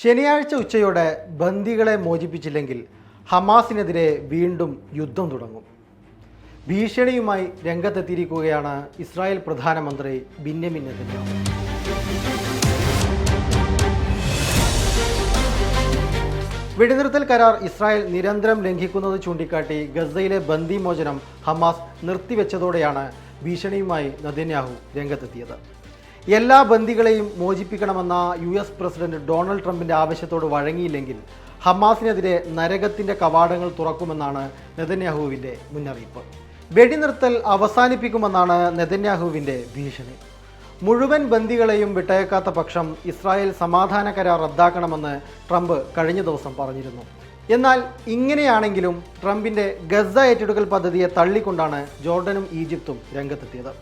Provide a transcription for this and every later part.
ശനിയാഴ്ച ഉച്ചയോടെ ബന്ദികളെ മോചിപ്പിച്ചില്ലെങ്കിൽ ഹമാസിനെതിരെ വീണ്ടും യുദ്ധം തുടങ്ങും. ഭീഷണിയുമായി രംഗത്തെത്തിയിരിക്കുകയാണ് ഇസ്രായേൽ പ്രധാനമന്ത്രി ബിന്യമിൻ നെതന്യാഹു. വെടിനിർത്തൽ കരാർ ഇസ്രായേൽ നിരന്തരം ലംഘിക്കുന്നത് ചൂണ്ടിക്കാട്ടി ഗസയിലെ ബന്ദിമോചനം ഹമാസ് നിർത്തിവെച്ചതോടെയാണ് ഭീഷണിയുമായി നദന്യാഹു രംഗത്തെത്തിയത്. എല്ലാ ബന്ദികളെയും മോചിപ്പിക്കണമെന്ന യു എസ് പ്രസിഡന്റ് ഡൊണാൾഡ് ട്രംപിന്റെ ആവശ്യത്തോട് വഴങ്ങിയില്ലെങ്കിൽ ഹമാസിനെതിരെ നരകത്തിന്റെ കവാടങ്ങൾ തുറക്കുമെന്നാണ് നെതന്യാഹുവിന്റെ മുന്നറിയിപ്പ്. വെടിനിർത്തൽ അവസാനിപ്പിക്കുമെന്നാണ് നെതന്യാഹുവിന്റെ ഭീഷണി. മുഴുവൻ ബന്ദികളെയും വിട്ടയക്കാത്ത പക്ഷം ഇസ്രായേൽ സമാധാന കരാർ റദ്ദാക്കണമെന്ന് ട്രംപ് കഴിഞ്ഞ ദിവസം പറഞ്ഞിരുന്നു. എന്നാൽ ഇങ്ങനെയാണെങ്കിലും ട്രംപിന്റെ ഗസ ഏറ്റെടുക്കൽ പദ്ധതിയെ തള്ളിക്കൊണ്ടാണ് ജോർഡനും ഈജിപ്തും രംഗത്തെത്തിയത്.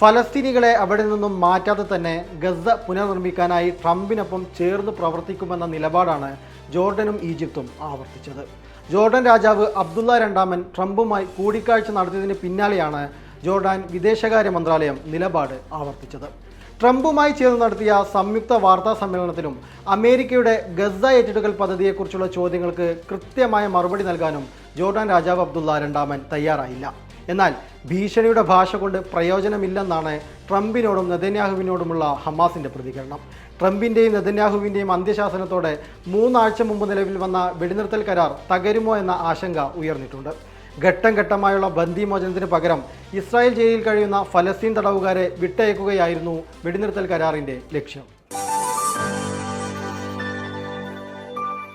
ഫലസ്തീനികളെ അവിടെ നിന്നും മാറ്റാതെ തന്നെ ഗസ പുനർനിർമ്മിക്കാനായി ട്രംപിനൊപ്പം ചേർന്ന് പ്രവർത്തിക്കുമെന്ന നിലപാടാണ് ജോർഡനും ഈജിപ്തും ആവർത്തിച്ചത്. ജോർഡൻ രാജാവ് അബ്ദുള്ള രണ്ടാമൻ ട്രംപുമായി കൂടിക്കാഴ്ച നടത്തിയതിന് പിന്നാലെയാണ് ജോർഡാൻ വിദേശകാര്യ മന്ത്രാലയം നിലപാട് ആവർത്തിച്ചത്. ട്രംപുമായി ചേർന്ന് നടത്തിയ സംയുക്ത വാർത്താ സമ്മേളനത്തിലും അമേരിക്കയുടെ ഗസ ഏറ്റെടുക്കൽ പദ്ധതിയെക്കുറിച്ചുള്ള ചോദ്യങ്ങൾക്ക് കൃത്യമായ മറുപടി നൽകാനും ജോർഡാൻ രാജാവ് അബ്ദുള്ള രണ്ടാമൻ തയ്യാറായില്ല. എന്നാൽ ഭീഷണിയുടെ ഭാഷ കൊണ്ട് പ്രയോജനമില്ലെന്നാണ് ട്രംപിനോടും നെതന്യാഹുവിനോടുമുള്ള ഹമാസിന്റെ പ്രതികരണം. ട്രംപിന്റെയും നെതന്യാഹുവിന്റെയും അന്ത്യശാസനത്തോടെ മൂന്നാഴ്ച മുമ്പ് നിലവിൽ വന്ന വെടിനിർത്തൽ കരാർ തകരുമോ എന്ന ആശങ്ക ഉയർന്നിട്ടുണ്ട്. ഘട്ടം ഘട്ടമായുള്ള ബന്ദിമോചനത്തിന് പകരം ഇസ്രായേൽ ജയിലിൽ കഴിയുന്ന ഫലസ്തീൻ തടവുകാരെ വിട്ടയക്കുകയായിരുന്നു വെടിനിർത്തൽ കരാറിന്റെ ലക്ഷ്യം.